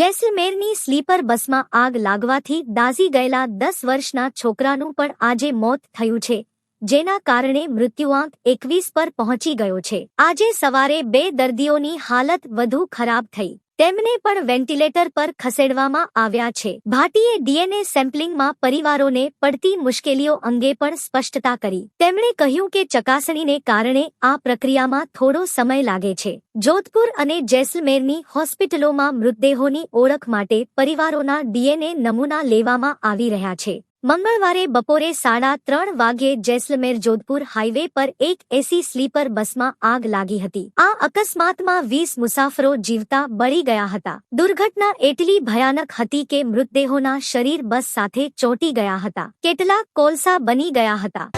જેસલમેરની sleeper બસમાં આગ લાગવાથી દાઝી ગયેલા દસ વર્ષના છોકરાનું પણ આજે મોત થયું છે, જેના કારણે મૃત્યુઆંક એકવીસ પર પહોંચી ગયો છે. આજે સવારે બે દર્દીઓની હાલત વધુ ખરાબ થઈ. તેમને પણ વેન્ટિલેટર પર ખસેડવામાં આવ્યા છે. ભાટીએ ડીએનએ સેમ્પલિંગમાં પરિવારોને પડતી મુશ્કેલીઓ અંગે પણ સ્પષ્ટતા કરી. તેમણે કહ્યું કે ચકાસણીને કારણે આ પ્રક્રિયામાં થોડો સમય લાગે છે. જોધપુર અને જેસલમેરની હોસ્પિટલોમાં મૃતદેહોની ઓળખ માટે પરિવારોના ડીએનએ નમૂના લેવામાં આવી રહ્યા છે. મંગળવારે બપોરે સાડા ત્રણ વાગ્યે જેસલમેર જોધપુર હાઈવે પર એક એસી સ્લીપર બસમાં આગ લાગી હતી. આ અકસ્માતમાં વીસ મુસાફરો જીવતા બળી ગયા હતા. દુર્ઘટના એટલી ભયાનક હતી કે મૃતદેહોના શરીર બસ સાથે ચોંટી ગયા હતા. કેટલાક કોલસા બની ગયા હતા.